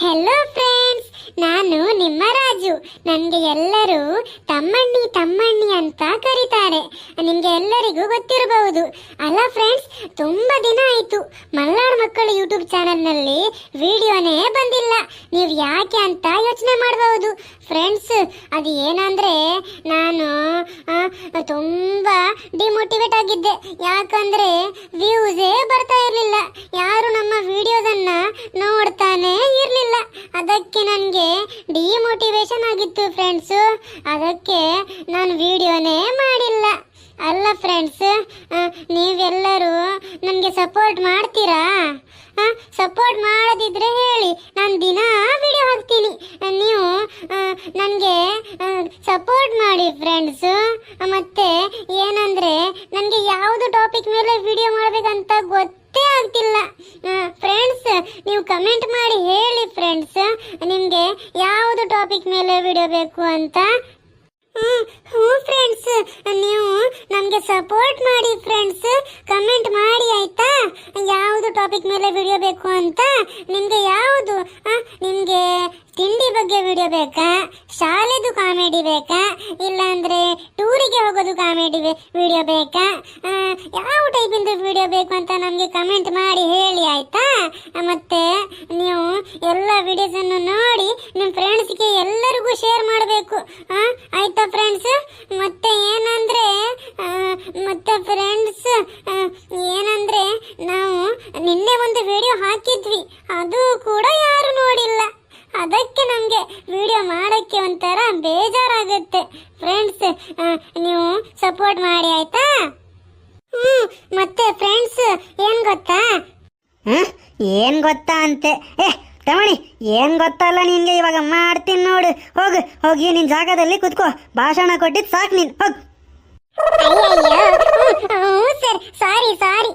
Hello friends ನಾನು ನಿಮ್ಮ ರಾಜು. ನನಗೆ ಎಲ್ಲರೂ ತಮ್ಮಣ್ಣಿ ತಮ್ಮಣ್ಣಿ ಅಂತ ಕರೀತಾರೆ. ನಿಮಗೆ ಎಲ್ಲರಿಗೂ ಗೊತ್ತಿರಬಹುದು. ಅಲ್ಲ ಫ್ರೆಂಡ್ಸ್ ತುಂಬ ದಿನ ಆಯಿತು. ಮಲ್ನಾಡು ಮಕ್ಕಳು ಯೂಟ್ಯೂಬ್ ಚಾನಲ್ನಲ್ಲಿ ವಿಡಿಯೋನೇ ಬಂದಿಲ್ಲ. ನೀವು ಯಾಕೆ ಅಂತ ಯೋಚನೆ ಮಾಡಬಹುದು. ಫ್ರೆಂಡ್ಸ್ ಅದು ಏನಂದರೆ ನಾನು ತುಂಬ ಡಿಮೋಟಿವೇಟ್ ಆಗಿದ್ದೆ. ಯಾಕಂದರೆ ವ್ಯೂಸೇ ಬರ್ತಾ ಇರಲಿಲ್ಲ. ಯಾರು ನಮ್ಮ ವಿಡಿಯೋದನ್ನ ನೋಡ್ತಾನೆ ಡಿಮೋಟಿವೇಶನ್ ಆಗಿತ್ತು ಫ್ರೆಂಡ್ಸು ಅದಕ್ಕೆ ನಾನು ವಿಡಿಯೋನೇ ಮಾಡಿಲ್ಲ. ಅಲ್ಲ ಫ್ರೆಂಡ್ಸ್ ನೀವೆಲ್ಲರೂ ನನಗೆ ಸಪೋರ್ಟ್ ಮಾಡ್ತೀರಾ? ಸಪೋರ್ಟ್ ಮಾಡದಿದ್ರೆ ಹೇಳಿ, ನಾನು ದಿನ ವಿಡಿಯೋ ಹಾಕ್ತೀನಿ. ನೀವು ನನಗೆ ಸಪೋರ್ಟ್ ಮಾಡಿ ಫ್ರೆಂಡ್ಸು ಮತ್ತೆ ಏನಂದರೆ, ನನಗೆ ಯಾವುದು ಟಾಪಿಕ್ ಮೇಲೆ ವಿಡಿಯೋ ಮಾಡಬೇಕಂತ ಗೊತ್ತೇ ಆಗ್ತಿಲ್ಲ. ಫ್ರೆಂಡ್ಸ್ ನೀವು ಕಮೆಂಟ್ ಮಾಡಿ ಹೇಳಿ ಫ್ರೆಂಡ್ಸ್ ನಿಮಗೆ ಯಾವುದು ಟಾಪಿಕ್ ಮೇಲೆ ವಿಡಿಯೋ ಬೇಕು ಅಂತ ಹ್ಞೂ ಫ್ರೆಂಡ್ಸ್ ನೀವು ನಮಗೆ ಸಪೋರ್ಟ್ ಮಾಡಿ ಫ್ರೆಂಡ್ಸ್ ಕಮೆಂಟ್ ಮಾಡಿ ಆಯ್ತಾ ಯಾವುದು ಟಾಪಿಕ್ ಮೇಲೆ ವಿಡಿಯೋ ಬೇಕು ಅಂತ ನಿಮಗೆ ಯಾವುದು? ನಿಮಗೆ ತಿಂಡಿ ಬಗ್ಗೆ ವಿಡಿಯೋ ಬೇಕಾ? ಶಾಲೆದು ಕಾಮಿಡಿ ಬೇಕಾ? ಇಲ್ಲಾಂದರೆ ಟೂರಿಗೆ ಹೋಗೋದು ಕಾಮಿಡಿ ವಿಡಿಯೋ ಬೇಕಾ? ಯಾವ ಟೈಪಿಂದು ವಿಡಿಯೋ ಬೇಕು ಅಂತ ನಮಗೆ ಕಮೆಂಟ್ ಮಾಡಿ ಹೇಳಿ, ಆಯ್ತಾ? ಮತ್ತೆ ನೀವು ಎಲ್ಲ ವಿಡಿಯೋಸನ್ನು ನೋಡಿ ನಿಮ್ಮ ಫ್ರೆಂಡ್ಸ್ಗೆ ಎಲ್ಲರಿಗೂ ಶೇರ್ ಮಾಡಬೇಕು. ಆಯ್ತಾ ಫ್ರೆಂಡ್ಸ್ ಮತ್ತೆ ಏನಂದ್ರೆ ಮತ್ತು ಫ್ರೆಂಡ್ಸ್ ನಿನ್ನೆ ಒಂದು ವಿಡಿಯೋ ಹಾಕಿದ್ವಿ. ಅದು ಕೂಡ ಯಾರು ನೋಡಿಲ್ಲ. ಅದಕ್ಕೆ ನಮಗೆ ವಿಡಿಯೋ ಮಾಡೋಕ್ಕೆ ಒಂಥರ ಬೇಜಾರಾಗುತ್ತೆ. ಫ್ರೆಂಡ್ಸ್ ನೀವು ಸಪೋರ್ಟ್ ಮಾಡಿ ಆಯ್ತಾ? ಹ್ಞೂ ಮತ್ತೆ ಫ್ರೆಂಡ್ಸ್ ಏನು ಗೊತ್ತಾ? ಏನು ಗೊತ್ತಾ ಅಂತೆ? ಏ ತಮಣಿ ಏನು ಗೊತ್ತಲ್ಲ ನಿನ್ಗೆ? ಇವಾಗ ಮಾಡ್ತೀನಿ ನೋಡು. ಹೋಗು ಹೋಗಿ ನಿನ್ನ ಜಾಗದಲ್ಲಿ ಕುತ್ಕೋ. ಭಾಷಣ ಕೊಟ್ಟಿದ್ದು ಸಾಕು ನೀನು. ಹೋಗ್. ಸರಿ ಹ್ಞೂ ಸರ್ ಸಾರಿ ಸಾರಿ.